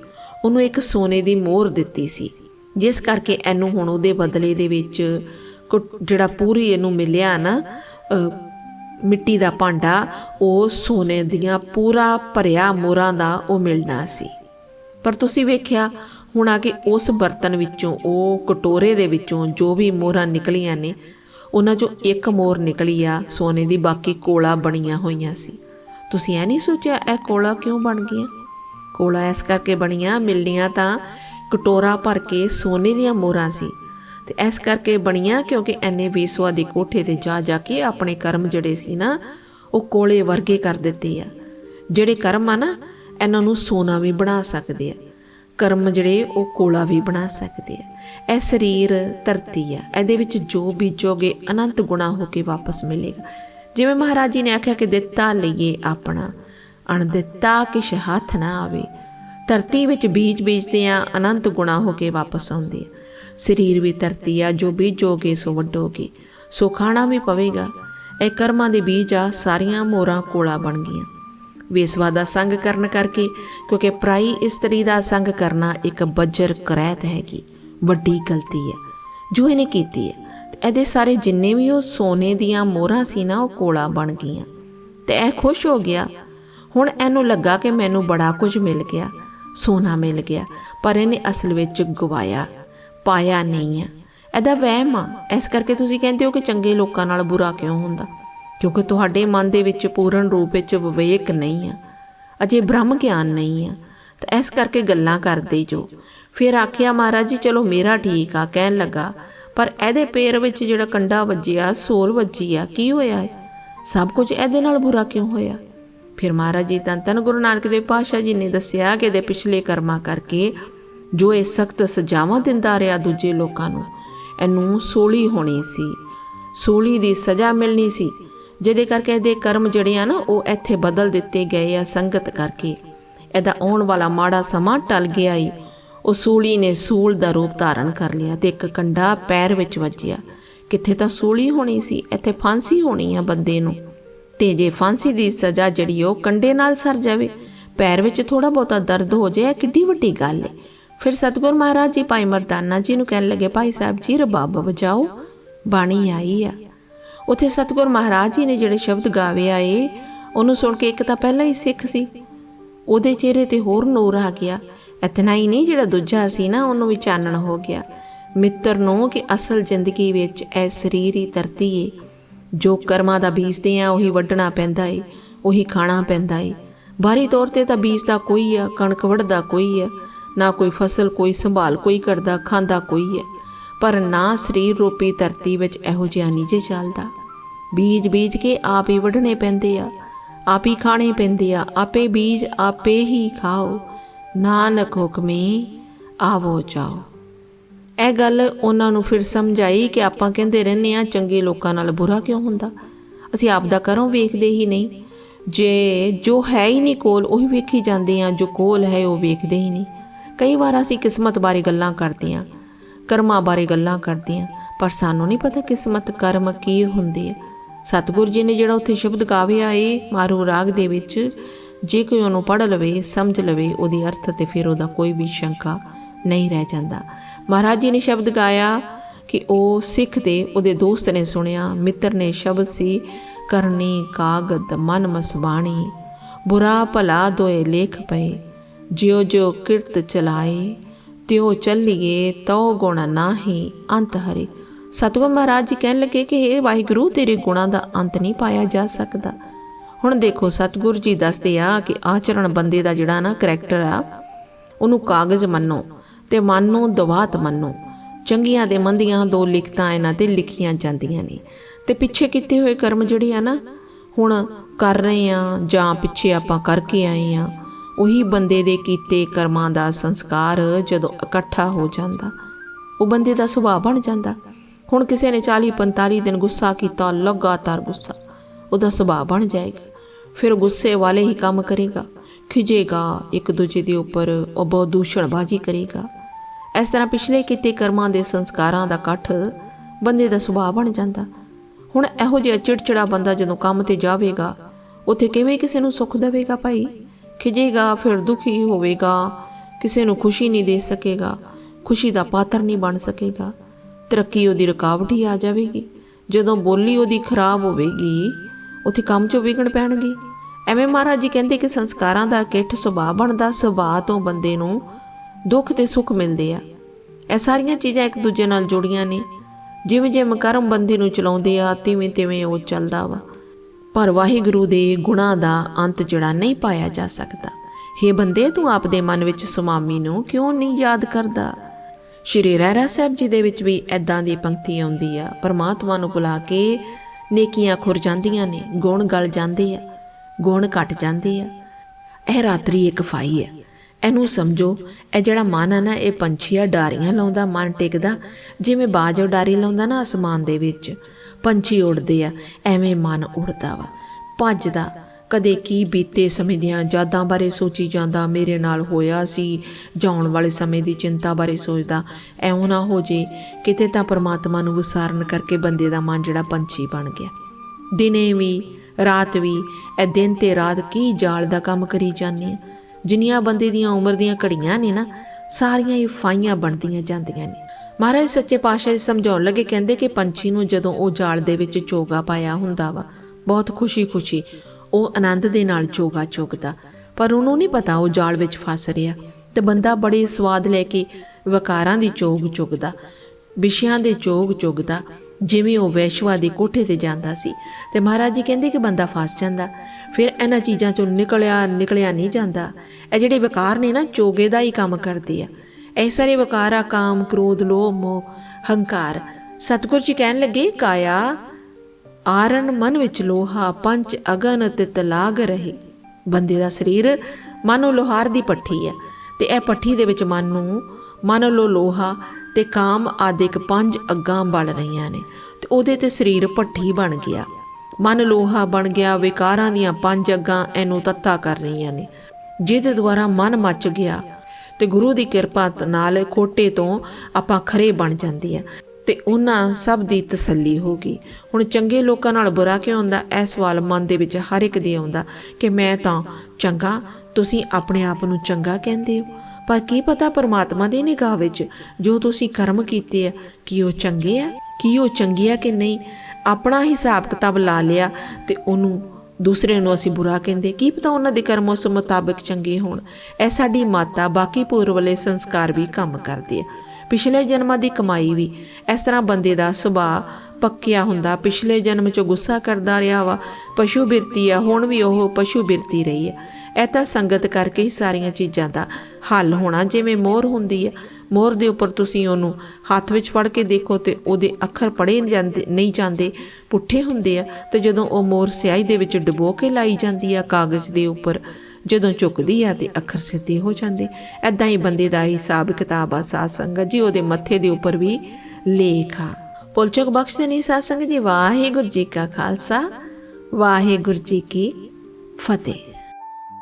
ਉਹਨੂੰ ਇੱਕ ਸੋਨੇ ਦੀ ਮੋਹਰ ਦਿੱਤੀ ਸੀ, ਜਿਸ ਕਰਕੇ ਇਹਨੂੰ ਹੁਣ ਉਹਦੇ ਬਦਲੇ ਦੇ ਵਿੱਚ ਕੁ- ਜਿਹੜਾ ਪੂਰੀ ਇਹਨੂੰ ਮਿਲਿਆ ਨਾ ਮਿੱਟੀ ਦਾ ਭਾਂਡਾ, ਉਹ ਸੋਨੇ ਦੀਆਂ ਪੂਰਾ ਭਰਿਆ ਮੋਹਰਾਂ ਦਾ ਉਹ ਮਿਲਣਾ ਸੀ। ਪਰ ਤੁਸੀਂ ਵੇਖਿਆ, ਹੁਣ ਆ ਕੇ ਉਸ ਬਰਤਨ ਵਿੱਚੋਂ, ਉਹ ਕਟੋਰੇ ਦੇ ਵਿੱਚੋਂ ਜੋ ਵੀ ਮੋਹਰਾਂ ਨਿਕਲੀਆਂ ਨੇ, ਉਹਨਾਂ ਚੋਂ ਇੱਕ ਮੋਹਰ ਨਿਕਲੀ ਆ, ਸੋਨੇ ਦੀ, ਬਾਕੀ ਕੋਲਾ ਬਣੀਆਂ ਹੋਈਆਂ ਸੀ। ਤੁਸੀਂ ਇਹ ਨਹੀਂ ਸੋਚਿਆ ਇਹ ਕੋਲਾ ਕਿਉਂ ਬਣ ਗਿਆ ਕੋਲਾ ਇਸ ਕਰਕੇ ਬਣੀਆਂ, ਮਿਲਣੀਆਂ ਤਾਂ ਕਟੋਰਾ ਭਰ ਕੇ ਸੋਨੇ ਦੀਆਂ ਮੋਹਰਾਂ ਸੀ। ਤੇ ਇਸ ਕਰਕੇ ਬਣੀਆਂ ਕਿਉਂਕਿ ਐਨੇ ਬੇਸਵਾ ਦੇ ਕੋਠੇ ਤੇ ਜਾ ਜਾ ਕੇ ਆਪਣੇ ਕਰਮ ਜਿਹੜੇ ਸੀ ਨਾ, ਉਹ ਕੋਲੇ ਵਰਗੇ ਕਰ ਦਿੱਤੇ ਆ। ਜਿਹੜੇ ਕਰਮ ਆ ਨਾ, ਇਹਨਾਂ ਨੂੰ ਸੋਨਾ ਵੀ ਬਣਾ ਸਕਦੇ ਆ। ਕਰਮ ਜਿਹੜੇ, ਉਹ ਕੋਲਾ ਵੀ ਬਣਾ ਸਕਦੇ ਆ। ਇਹ ਸਰੀਰ ਧਰਤੀ ਆ। ਇਹਦੇ ਵਿੱਚ ਜੋ ਬੀਜੋਗੇ, ਅਨੰਤ ਗੁਣਾ ਹੋ ਕੇ ਵਾਪਸ ਮਿਲੇਗਾ। ਜਿਵੇਂ ਮਹਾਰਾਜ ਜੀ ਨੇ ਆਖਿਆ ਕਿ ਦਿੱਤਾ ਲਈਏ ਆਪਣਾ। ਅਣਦਿੱਤਾ ਕਿਛ ਹੱਥ ਨਾ ਆਵੇ। ਧਰਤੀ ਵਿੱਚ ਬੀਜ ਬੀਜਦੇ ਆ ਅਨੰਤ ਗੁਣਾ ਹੋ ਕੇ ਵਾਪਸ ਆਉਂਦੇ ਆ। ਸਰੀਰ ਵੀ ਧਰਤੀ ਆ, ਜੋ ਬੀਜੋਗੇ ਸੋ ਵੱਡੋਗੇ ਸੋ ਖਾਣਾ ਵੀ ਪਵੇਗਾ। ਇਹ ਕਰਮਾਂ ਦੇ ਬੀਜ ਆ, ਸਾਰੀਆਂ ਮੋਰਾਂ ਕੋਲਾ ਬਣ ਗਈਆਂ। ਵੇਸਵਾ ਦਾ ਸੰਗ ਕਰਨ ਕਰਕੇ, ਕਿਉਂਕਿ ਪ੍ਰਾਈ ਇਸਤਰੀ ਦਾ ਸੰਗ ਕਰਨਾ ਇੱਕ ਬੱਜਰ ਕਰਹਿਤ ਹੈਗੀ, ਵੱਡੀ ਗਲਤੀ ਹੈ ਜੋ ਇਹਨੇ ਕੀਤੀ ਹੈ ਇਹਦੇ ਸਾਰੇ ਜਿੰਨੇ ਵੀ ਉਹ ਸੋਨੇ ਦੀਆਂ ਮੋਹਰਾਂ ਸੀ ਨਾ, ਉਹ ਕੋਲਾ ਬਣ ਗਈਆਂ। ਤੇ ਇਹ ਖੁਸ਼ ਹੋ ਗਿਆ ਹੁਣ ਇਹਨੂੰ ਲੱਗਾ ਕਿ ਮੈਨੂੰ ਬੜਾ ਕੁਝ ਮਿਲ ਗਿਆ, ਸੋਨਾ ਮਿਲ ਗਿਆ, ਪਰ ਇਹਨੇ ਅਸਲ ਵਿੱਚ ਗਵਾਇਆ, ਪਾਇਆ ਨਹੀਂ ਆ। ਇਹਦਾ ਵਹਿਮ ਆ। ਇਸ ਕਰਕੇ ਤੁਸੀਂ ਕਹਿੰਦੇ ਹੋ ਕਿ ਚੰਗੇ ਲੋਕਾਂ ਨਾਲ ਬੁਰਾ ਕਿਉਂ ਹੁੰਦਾ? ਕਿਉਂਕਿ ਤੁਹਾਡੇ ਮਨ ਦੇ ਵਿੱਚ ਪੂਰਨ ਰੂਪ ਵਿੱਚ ਵਿਵੇਕ ਨਹੀਂ ਆ। ਅਜੇ ਬ੍ਰਹਮ ਗਿਆਨ ਨਹੀਂ ਆ। ਤਾਂ ਇਸ ਕਰਕੇ ਗੱਲਾਂ ਕਰਦੇ ਜੋ। ਫਿਰ ਆਖਿਆ, ਮਹਾਰਾਜ ਜੀ, ਚਲੋ ਮੇਰਾ ਠੀਕ ਆ, ਕਹਿਣ ਲੱਗਾ। ਪਰ ਇਹਦੇ ਪੇਰ ਵਿੱਚ ਜਿਹੜਾ ਕੰਡਾ ਵੱਜਿਆ, ਸੋਲ ਵੱਜੀ ਆ, ਕੀ ਹੋਇਆ ਸਭ ਕੁਝ ਇਹਦੇ ਨਾਲ ਬੁਰਾ ਕਿਉਂ ਹੋਇਆ? ਫਿਰ ਮਹਾਰਾਜ ਜੀ ਤਾਂ ਤਨ ਗੁਰੂ ਨਾਨਕ ਦੇਵ ਪਾਤਸ਼ਾਹ ਜੀ ਨੇ ਦੱਸਿਆ ਕਿ ਇਹਦੇ ਪਿਛਲੇ ਕਰਮਾਂ ਕਰਕੇ ਜੋ ਇਹ ਸਖਤ ਸਜ਼ਾਵਾਂ ਦਿੰਦਾ ਰਿਹਾ ਦੂਜੇ ਲੋਕਾਂ ਨੂੰ, ਇਹਨੂੰ ਸੋਲੀ ਹੋਣੀ ਸੀ, ਸੋਲੀ ਦੀ ਸਜ਼ਾ ਮਿਲਣੀ ਸੀ, ਜਿਹਦੇ ਕਰਕੇ ਇਹਦੇ ਕਰਮ ਜਿਹੜੇ ਆ ਨਾ, ਉਹ ਇੱਥੇ ਬਦਲ ਦਿੱਤੇ ਗਏ ਆ ਸੰਗਤ ਕਰਕੇ। ਇਹਦਾ ਆਉਣ ਵਾਲਾ ਮਾੜਾ ਸਮਾਂ ਟਲ ਗਿਆ ਈ। ਉਹ ਸੂਲੀ ਨੇ ਸੂਲ ਦਾ ਰੂਪ ਧਾਰਨ ਕਰ ਲਿਆ ਤੇ ਇੱਕ ਕੰਡਾ ਪੈਰ ਵਿੱਚ ਵੱਜਿਆ। ਕਿੱਥੇ ਤਾਂ ਸੂਲੀ ਹੋਣੀ ਸੀ, ਇੱਥੇ ਫਾਂਸੀ ਹੋਣੀ ਆ ਬੰਦੇ ਨੂੰ। ਤੇ ਜੇ ਫਾਂਸੀ ਦੀ ਸਜ਼ਾ ਜਿਹੜੀ ਉਹ ਕੰਡੇ ਨਾਲ ਸਰ ਜਾਵੇ, ਪੈਰ ਵਿੱਚ ਥੋੜਾ ਬਹੁਤਾ ਦਰਦ ਹੋ ਜਾਏ ਕਿੱਡੀ ਵੱਡੀ ਗੱਲ ਹੈ ਫਿਰ ਸਤਗੁਰ ਮਹਾਰਾਜ ਜੀ ਭਾਈ ਮਰਦਾਨਾ ਜੀ ਨੂੰ ਕਹਿਣ ਲੱਗੇ, ਭਾਈ ਸਾਹਿਬ ਜੀ, ਰਬਾਬ ਵਜਾਓ, ਬਾਣੀ ਆਈ ਆ। ਉਥੇ ਸਤਗੁਰ ਮਹਾਰਾਜ ਜੀ ਨੇ ਜਿਹੜੇ ਸ਼ਬਦ ਗਾਵੇ ਆਏ ਉਹਨੂੰ ਸੁਣ ਕੇ ਇੱਕ ਤਾਂ ਪਹਿਲਾਂ ਹੀ ਸਿੱਖ ਸੀ। ਉਹਦੇ ਚਿਹਰੇ ਤੇ ਹੋਰ ਨੂਰ ਆ ਗਿਆ। ਇਤਨਾ ਹੀ ਨਹੀਂ, ਜਿਹੜਾ ਦੂਜਾ ਸੀ ਨਾ, ਉਹਨੂੰ ਵੀ ਚਾਨਣ ਹੋ ਗਿਆ। ਮਿੱਤਰ ਨੂੰ ਕਿ ਅਸਲ ਜ਼ਿੰਦਗੀ ਵਿੱਚ ਇਹ ਸਰੀਰ ਹੀ ਧਰਤੀ ਏ। ਜੋ ਕਰਮਾਂ ਦਾ ਬੀਜਦੇ ਆ, ਉਹੀ ਵੱਢਣਾ ਪੈਂਦਾ ਏ, ਉਹੀ ਖਾਣਾ ਪੈਂਦਾ ਏ। ਬਾਹਰੀ ਤੌਰ ਤੇ ਤਾਂ ਬੀਜਦਾ ਕੋਈ ਆ, ਕਣਕ ਵੱਢਦਾ ਕੋਈ ਆ, ਨਾ ਕੋਈ ਫਸਲ ਕੋਈ ਸੰਭਾਲ ਕੋਈ ਕਰਦਾ, ਖਾਂਦਾ ਕੋਈ ਹੈ ਪਰ ਨਾ ਸਰੀਰ ਰੂਪੀ ਧਰਤੀ ਵਿੱਚ ਇਹੋ ਜਿਹਾ ਨਹੀਂ ਜੇ ਚੱਲਦਾ। ਬੀਜ ਬੀਜ ਕੇ ਆਪ ਹੀ ਵੱਢਣੇ ਪੈਂਦੇ ਆ, ਆਪ ਹੀ ਖਾਣੇ ਪੈਂਦੇ ਆ, ਆਪੇ ਬੀਜ ਆਪੇ ਹੀ ਖਾਓ। ਨਾਨਕ ਹੁਕਮੇ ਆਵੋ ਜਾਓ। ਇਹ ਗੱਲ ਉਹਨਾਂ ਨੂੰ ਫਿਰ ਸਮਝ ਆਈ ਕਿ ਆਪਾਂ ਕਹਿੰਦੇ ਰਹਿੰਦੇ ਆ ਚੰਗੇ ਲੋਕਾਂ ਨਾਲ ਬੁਰਾ ਕਿਉਂ ਹੁੰਦਾ? ਅਸੀਂ ਆਪ ਦਾ ਕਰੋਂ ਵੇਖਦੇ ਹੀ ਨਹੀਂ। ਜੇ ਜੋ ਹੈ ਹੀ ਨਹੀਂ ਕੋਲ, ਉਹੀ ਵੇਖੀ ਜਾਂਦੇ ਆ ਜੋ ਕੋਲ ਹੈ ਉਹ ਵੇਖਦੇ ਹੀ ਨਹੀਂ। ਕਈ ਵਾਰ ਅਸੀਂ ਕਿਸਮਤ ਬਾਰੇ ਗੱਲਾਂ ਕਰਦੇ ਆ ਕਰਮਾਂ ਬਾਰੇ ਗੱਲਾਂ ਕਰਦੇ ਆ ਪਰ ਸਾਨੂੰ ਨਹੀਂ ਪਤਾ ਕਿਸਮਤ, ਕਰਮ ਕੀ ਹੁੰਦੀ ਹੈ। ਸਤਿਗੁਰੂ ਜੀ ਨੇ ਜਿਹੜਾ ਉੱਥੇ ਸ਼ਬਦ ਗਾਵਿਆ ਏ ਮਾਰੂ ਰਾਗ ਦੇ ਵਿੱਚ, ਜੇ ਕੋਈ ਉਹਨੂੰ ਪੜ੍ਹ ਲਵੇ, ਸਮਝ ਲਵੇ, ਉਹਦੀ ਅਰਥ ਤੇ ਫਿਰ ਉਹਦਾ ਕੋਈ ਵੀ ਸ਼ੰਕਾ ਨਹੀਂ ਰਹਿ ਜਾਂਦਾ। ਮਹਾਰਾਜ ਜੀ ਨੇ ਸ਼ਬਦ ਗਾਇਆ ਕਿ ਉਹ ਸਿੱਖ ਦੇ ਉਹਦੇ ਦੋਸਤ ਨੇ ਸੁਣਿਆ, ਮਿੱਤਰ ਨੇ ਸ਼ਬਦ ਸੀ, ਕਰਨੀ ਕਾਗਦ ਮਨ ਮਸਬਾਣੀ, ਬੁਰਾ ਭਲਾ ਦੋਏ ਲੇਖ ਪਏ, ਜਿਉ ਜਿਉ ਕਿਰਤ ਚਲਾਏ, ਤਿਉ ਚੱਲੀਏ ਤਉ ਗੁਣ ਨਾਹੀ ਅੰਤ ਹਰੇ। ਸਤਿਗੁਰ ਮਹਾਰਾਜ ਜੀ ਕਹਿਣ ਲੱਗੇ ਕਿ ਇਹ ਵਾਹਿਗੁਰੂ, ਤੇਰੇ ਗੁਣਾਂ ਦਾ ਅੰਤ ਨਹੀਂ ਪਾਇਆ ਜਾ ਸਕਦਾ। ਹੁਣ ਦੇਖੋ, ਸਤਿਗੁਰ ਜੀ ਦੱਸਦੇ ਆ ਕਿ ਆਚਰਣ ਬੰਦੇ ਦਾ ਜਿਹੜਾ ਨਾ ਕਰੈਕਟਰ ਆ, ਉਹਨੂੰ ਕਾਗਜ਼ ਮੰਨੋ। ਤੇ ਮਨ ਦਵਾਤ ਮੰਨੋ। ਚੰਗੀਆਂ ਦੇ ਮੰਦੀਆਂ ਦੋ ਲਿਖਤਾਂ ਇਹਨਾਂ ਤੇ ਲਿਖੀਆਂ ਜਾਂਦੀਆਂ ਨੇ। ਤੇ ਪਿੱਛੇ ਕੀਤੇ ਹੋਏ ਕਰਮ ਜਿਹੜੇ ਆ ਨਾ, ਹੁਣ ਕਰ ਰਹੇ ਆ ਜਾਂ ਪਿੱਛੇ ਆਪਾਂ ਕਰਕੇ ਆਏ ਆ, ਉਹੀ ਬੰਦੇ ਦੇ ਕੀਤੇ ਕਰਮਾਂ ਦਾ ਸੰਸਕਾਰ ਜਦੋਂ ਇਕੱਠਾ ਹੋ ਜਾਂਦਾ, ਉਹ ਬੰਦੇ ਦਾ ਸੁਭਾਅ ਬਣ ਜਾਂਦਾ। ਹੁਣ ਕਿਸੇ ਨੇ 40 45 ਦਿਨ ਗੁੱਸਾ ਕੀਤਾ, ਲਗਾਤਾਰ ਗੁੱਸਾ, ਉਹਦਾ ਸੁਭਾਅ ਬਣ ਜਾਏਗਾ। ਫਿਰ ਗੁੱਸੇ ਵਾਲੇ ਹੀ ਕੰਮ ਕਰੇਗਾ, ਖਿਜੇਗਾ, ਇੱਕ ਦੂਜੇ ਦੇ ਉੱਪਰ ਉਹ ਬਹੁਤ ਦੂਸ਼ਣਬਾਜ਼ੀ ਕਰੇਗਾ। ਇਸ ਤਰ੍ਹਾਂ ਪਿਛਲੇ ਕੀਤੇ ਕਰਮਾਂ ਦੇ ਸੰਸਕਾਰਾਂ ਦਾ ਇਕੱਠ ਬੰਦੇ ਦਾ ਸੁਭਾਅ ਬਣ ਜਾਂਦਾ। ਹੁਣ ਇਹੋ ਜਿਹਾ ਚਿੜਚਿੜਾ ਬੰਦਾ ਜਦੋਂ ਕੰਮ ਤੇ ਜਾਵੇਗਾ, ਉੱਥੇ ਕਿਵੇਂ ਕਿਸੇ ਨੂੰ ਸੁੱਖ ਦੇਵੇਗਾ ਭਾਈ? ਖਿਜੇਗਾ, ਫਿਰ ਦੁਖੀ ਹੋਵੇਗਾ, ਕਿਸੇ ਨੂੰ ਖੁਸ਼ੀ ਨਹੀਂ ਦੇ ਸਕੇਗਾ, ਖੁਸ਼ੀ ਦਾ ਪਾਤਰ ਨਹੀਂ ਬਣ ਸਕੇਗਾ। ਤਰੱਕੀ ਉਹਦੀ ਰੁਕਾਵਟ ਹੀ ਆ ਜਾਵੇਗੀ। ਜਦੋਂ ਬੋਲੀ ਉਹਦੀ ਖਰਾਬ ਹੋਵੇਗੀ, ਉੱਥੇ ਕੰਮ 'ਚੋਂ ਵਿਗੜ ਪੈਣਗੇ। ਐਵੇਂ ਮਹਾਰਾਜ ਜੀ ਕਹਿੰਦੇ ਕਿ ਸੰਸਕਾਰਾਂ ਦਾ ਕਿੱਠ ਸੁਭਾਅ ਬਣਦਾ, ਸੁਭਾਅ ਤੋਂ ਬੰਦੇ ਨੂੰ ਦੁੱਖ ਤੇ ਸੁੱਖ ਮਿਲਦੇ ਆ। ਇਹ ਸਾਰੀਆਂ ਚੀਜ਼ਾਂ ਇੱਕ ਦੂਜੇ ਨਾਲ ਜੁੜੀਆਂ ਨੇ। ਜਿਵੇਂ ਜਿਵੇਂ ਕਰਮ ਬੰਦੇ ਨੂੰ ਚਲਾਉਂਦੇ ਆ, ਤਿਵੇਂ ਤਿਵੇਂ ਉਹ ਚੱਲਦਾ ਵਾ। ਪਰ ਵਾਹਿਗੁਰੂ ਦੇ ਗੁਣਾਂ ਦਾ ਅੰਤ ਜਿਹੜਾ ਨਹੀਂ ਪਾਇਆ ਜਾ ਸਕਦਾ। हे ਬੰਦੇ, ਤੂੰ ਆਪਦੇ ਮਨ ਵਿੱਚ ਸੁਮਾਮੀ ਨੂੰ ਕਿਉਂ ਨਹੀਂ ਯਾਦ ਕਰਦਾ? ਸ਼੍ਰੀ ਰਹਿਰਾ ਸਾਹਿਬ ਜੀ ਦੇ ਵਿੱਚ ਵੀ ਐਦਾਂ ਦੀ ਪੰਕਤੀ ਆਉਂਦੀ ਆ। ਪਰਮਾਤਮਾ ਨੂੰ ਬੁਲਾ ਕੇ ਨੇਕੀਆਂ ਖੁਰ ਜਾਂਦੀਆਂ ਨੇ, ਗੁਣ ਗਲ ਜਾਂਦੇ ਆ, ਗੁਣ ਘਟ ਜਾਂਦੇ ਆ। ਇਹ ਰਾਤਰੀ ਇੱਕ ਫਾਈ ਹੈ ਇਹਨੂੰ ਸਮਝੋ, ਇਹ ਜਿਹੜਾ ਮਨ ਆ ਨਾ, ਇਹ ਪੰਛੀ ਆ ਡਾਰੀਆਂ ਲਾਉਂਦਾ, ਮਨ ਟਿਕਦਾ। ਜਿਵੇਂ ਬਾਜ ਡਾਰੀ ਲਾਉਂਦਾ ਨਾ ਅਸਮਾਨ ਦੇ ਵਿੱਚ, ਪੰਛੀ ਉੜਦੇ ਆ, ਐਵੇਂ ਮਨ ਉੜਦਾ ਵਾ। ਭੱਜਦਾ, ਕਦੇ ਕੀ ਬੀਤੇ ਸਮੇਂ ਦੀਆਂ ਯਾਦਾਂ ਬਾਰੇ ਸੋਚੀ ਜਾਂਦਾ, ਮੇਰੇ ਨਾਲ ਹੋਇਆ ਸੀ ਜਾਣ ਵਾਲੇ ਸਮੇਂ ਦੀ ਚਿੰਤਾ ਬਾਰੇ ਸੋਚਦਾ। ਐਉਂ ਨਾ ਹੋ ਜੇ, ਕਿਤੇ ਤਾਂ ਪਰਮਾਤਮਾ ਨੂੰ ਵਿਸਾਰਨ ਕਰਕੇ ਬੰਦੇ ਦਾ ਮਨ ਜਿਹੜਾ ਪੰਛੀ ਬਣ ਗਿਆ। ਦਿਨੇ ਵੀ, ਰਾਤ ਵੀ, ਇਹ ਦਿਨ ਤੇ ਰਾਤ ਕੀ ਜਾਲ ਦਾ ਕੰਮ ਕਰੀ ਜਾਂਦੇ ਆ। ਜਿੰਨੀਆਂ ਬੰਦੇ ਦੀਆਂ ਉਮਰ ਦੀਆਂ ਘੜੀਆਂ ਨੇ ਨਾ, ਸਾਰੀਆਂ ਹੀ ਫਾਈਆਂ ਬਣਦੀਆਂ ਜਾਂਦੀਆਂ ਨੇ। ਮਹਾਰਾਜ ਸੱਚੇ ਪਾਤਸ਼ਾਹ ਸਮਝਾਉਣ ਲੱਗੇ, ਕਹਿੰਦੇ ਕਿ ਪੰਛੀ ਨੂੰ ਜਦੋਂ ਉਹ ਜਾਲ ਦੇ ਵਿੱਚ ਚੋਗਾ ਪਾਇਆ ਹੁੰਦਾ ਵਾ, ਬਹੁਤ ਖੁਸ਼ੀ-ਖੁਸ਼ੀ ਉਹ ਆਨੰਦ ਦੇ ਨਾਲ ਚੋਗਾ ਚੁਗਦਾ। ਪਰ ਉਹਨੂੰ ਨਹੀਂ ਪਤਾ ਉਹ ਜਾਲ ਵਿੱਚ ਫਸ ਰਿਹਾ ਤੇ ਬੰਦਾ ਬੜੇ ਸਵਾਦ ਲੈ ਕੇ ਵਕਾਰਾਂ ਦੀ ਚੋਗ ਚੁਗਦਾ, ਵਿਸ਼ਿਆਂ ਦੇ ਚੋਗ ਚੁਗਦਾ ਜਿਵੇਂ ਉਹ ਵੈਸ਼ਵਾ ਦੇ ਕੋਠੇ ਤੇ ਜਾਂਦਾ ਸੀ, ਤੇ ਮਹਾਰਾਜ ਜੀ ਕਹਿੰਦੇ ਕਿ ਬੰਦਾ ਫਸ ਜਾਂਦਾ। ਫਿਰ ਇਹਨਾਂ ਚੀਜ਼ਾਂ ਚੋਂ ਨਿਕਲਿਆ ਨਿਕਲਿਆ ਨਹੀਂ ਜਾਂਦਾ। ਇਹ ਜਿਹੜੇ ਵਿਕਾਰ ਨੇ ਨਾ, ਚੋਗੇ ਦਾ ਹੀ ਕੰਮ ਕਰਦੇ ਆ। ਇਹ ਸਾਰੇ ਵਿਕਾਰ ਆ ਕਾਮ, ਕ੍ਰੋਧ, ਲੋਭ, ਮੋਹ, ਹੰਕਾਰ। ਸਤਿਗੁਰ ਜੀ ਕਹਿਣ ਲੱਗੇ, ਕਾਇਆ, ਆਰਨ ਮਨ ਵਿੱਚ ਲੋਹਾ, ਪੰਜ ਅਗਨ ਤੇ ਤਲਾਗ ਰਹੇ। ਬੰਦੇ ਦਾ ਸਰੀਰ ਮਨੋ ਲੋਹਾਰ ਦੀ ਪੱਠੀ ਹੈ ਤੇ ਇਹ ਪੱਠੀ ਦੇ ਵਿੱਚ ਮਨ ਨੂੰ, ਮਨ ਲੋ ਲੋਹਾ ਤੇ ਕਾਮ ਆਦਿਕ ਪੰਜ ਅੱਗਾਂ ਬਲ ਰਹੀਆਂ ਨੇ। ਤੇ ਉਹਦੇ ਤੇ ਸਰੀਰ ਭੱਠੀ ਬਣ ਗਿਆ। ਮਨ ਲੋਹਾ ਬਣ ਗਿਆ, ਵਿਕਾਰਾਂ ਦੀਆਂ ਪੰਜ ਅੱਗਾਂ ਇਹਨੂੰ ਤੱਤਾ ਕਰ ਰਹੀਆਂ ਨੇ। ਜਿਹਦੇ ਦੁਆਰਾ ਮਨ ਮੱਚ ਗਿਆ ਤੇ ਗੁਰੂ ਦੀ ਕਿਰਪਾ ਨਾਲ ਖੋਟੇ ਤੋਂ ਆਪਾਂ ਖਰੇ ਬਣ ਜਾਂਦੇ ਆ ਤੇ ਉਹਨਾਂ ਸਭ ਦੀ ਤਸੱਲੀ ਹੋ ਗਈ। ਹੁਣ ਚੰਗੇ ਲੋਕਾਂ ਨਾਲ ਬੁਰਾ ਕਿਉਂ ਹੁੰਦਾ? ਇਹ ਸਵਾਲ ਮਨ ਦੇ ਵਿੱਚ ਹਰ ਇੱਕ ਦੇ ਆਉਂਦਾ ਕਿ ਮੈਂ ਤਾਂ ਚੰਗਾ, ਤੁਸੀਂ ਆਪਣੇ ਆਪ ਨੂੰ ਚੰਗਾ ਕਹਿੰਦੇ ਹੋ। ਪਰ ਕੀ ਪਤਾ ਪਰਮਾਤਮਾ ਦੀ ਨਿਗਾਹ ਵਿੱਚ ਜੋ ਤੁਸੀਂ ਕਰਮ ਕੀਤੇ ਆ, ਕੀ ਉਹ ਚੰਗੇ ਆ? ਕੀ ਉਹ ਚੰਗੀ ਆ ਕਿ ਨਹੀਂ? ਆਪਣਾ ਹਿਸਾਬ ਕਿਤਾਬ ਲਾ ਲਿਆ ਤੇ ਉਹਨੂੰ ਦੂਸਰੇ ਨੂੰ ਅਸੀਂ ਬੁਰਾ ਕਹਿੰਦੇ। ਕੀ ਪਤਾ ਉਹਨਾਂ ਦੇ ਕਰਮ ਉਸ ਮੁਤਾਬਕ ਚੰਗੇ ਹੋਣ। ਇਹ ਸਾਡੀ ਮਾਤਾ ਬਾਕੀ ਪੂਰਵਲੇ ਸੰਸਕਾਰ ਵੀ ਕੰਮ ਕਰਦੇ ਆ। ਪਿਛਲੇ ਜਨਮਾਂ ਦੀ ਕਮਾਈ ਵੀ ਇਸ ਤਰ੍ਹਾਂ ਬੰਦੇ ਦਾ ਸੁਭਾਅ ਪੱਕਿਆ ਹੁੰਦਾ। ਪਿਛਲੇ ਜਨਮ 'ਚ ਗੁੱਸਾ ਕਰਦਾ ਰਿਹਾ ਵਾ। ਪਸ਼ੂ ਬਿਰਤੀ ਆ, ਹੁਣ ਵੀ ਉਹ ਪਸ਼ੂ ਬਿਰਤੀ ਰਹੀ ਹੈ ਇਹ ਤਾਂ ਸੰਗਤ ਕਰਕੇ ਹੀ ਸਾਰੀਆਂ ਚੀਜ਼ਾਂ ਦਾ ਹੱਲ ਹੋਣਾ, ਜਿਵੇਂ ਮੋਹਰ ਹੁੰਦੀ ਹੈ ਮੋਹਰ ਦੇ ਉੱਪਰ ਤੁਸੀਂ ਉਹਨੂੰ ਹੱਥ ਵਿੱਚ ਫੜ ਕੇ ਦੇਖੋ ਤੇ ਉਹਦੇ ਅੱਖਰ ਪੜੇ ਜਾਂਦੇ, ਨਹੀਂ ਜਾਂਦੇ, ਪੁੱਠੇ ਹੁੰਦੇ ਆ। ਤੇ ਜਦੋਂ ਉਹ ਮੋਹਰ ਸਿਆਹੀ ਦੇ ਵਿੱਚ ਡੁਬੋ ਕੇ ਲਾਈ ਜਾਂਦੀ ਆ ਕਾਗਜ਼ ਦੇ ਉੱਪਰ, ਜਦੋਂ ਝੁਕਦੀ ਆ ਤੇ ਅੱਖਰ ਸਿੱਧੇ ਹੋ ਜਾਂਦੇ। ਐਦਾਂ ਹੀ ਬੰਦੇ ਦਾ ਹਿਸਾਬ ਕਿਤਾਬ ਆ ਸਾਧ ਸੰਗਤ ਜੀ, ਉਹਦੇ ਮੱਥੇ ਦੇ ਉੱਪਰ ਵੀ ਲੇਖ ਆ। ਪੁਲਚਕ ਬਖਸ਼ ਦੇ ਨਹੀਂ ਸਾਧ ਸੰਗਤ ਜੀ, ਵਾਹਿਗੁਰੂ ਜੀ ਕਾ ਖਾਲਸਾ, ਵਾਹਿਗੁਰੂ ਜੀ ਕੀ ਫਤਿਹ।